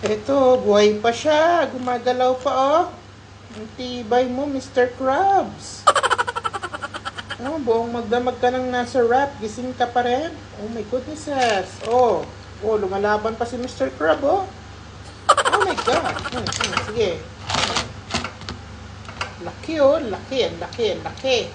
Eto, buhay pa siya. Gumagalaw pa, oh. Ang tibay mo, Mr. Krabs. Oh, buong magdamag ka ng nasa rap. Gising ka pa rin. Oh my goodness. Oh, oh, lumalaban pa si Mr. Crab, oh. Oh my God. Hmm, hmm, sige. Laki, oh. Laki, laki, laki.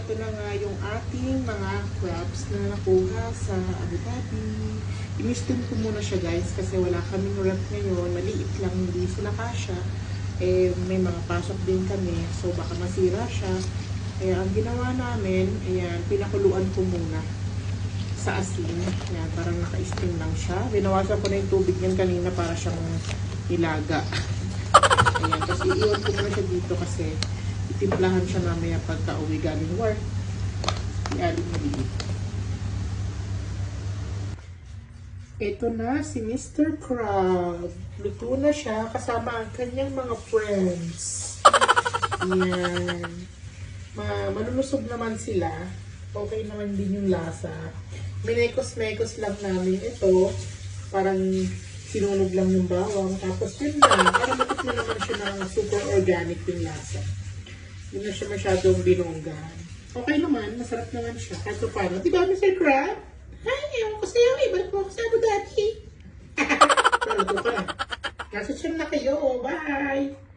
Eto na nga yung ating mga crabs na nakuha sa Abu Dhabi. Inistin ko muna siya guys kasi wala kaming rep ngayon. Maliit lang, hindi sila kasha. Eh, may mga pasok din kami. So, baka masira siya. Kaya ang ginawa namin, ayan, pinakuluan ko muna sa asin. Ayan, parang naka-steam lang siya. Binawasan ko na yung tubig niyan kanina para siyang ilaga. Ayan, tapos iiwan ko muna siya dito kasi itimplahan siya mamaya pagka uwi galing work. Ialin mo dito. Ito na si Mr. Crab. Luto na siya kasama ang kanyang mga friends. Yan. Ma malulusog naman sila. Okay naman din yung lasa. Minekos-mekos lang namin ito. Parang sinunog lang yung bawang. Tapos yun na. Para matikman naman siya ng super organic yung lasa. Hindi na siya masyadong binonggan. Okay naman, masarap naman siya. Kahit pa paano. Di ba, Mr. Crab? Ay, ewan ko sa'yo. Ibalik mo ako sa Abu Dhabi. Ito ka na. Nasa siya na kayo. Bye!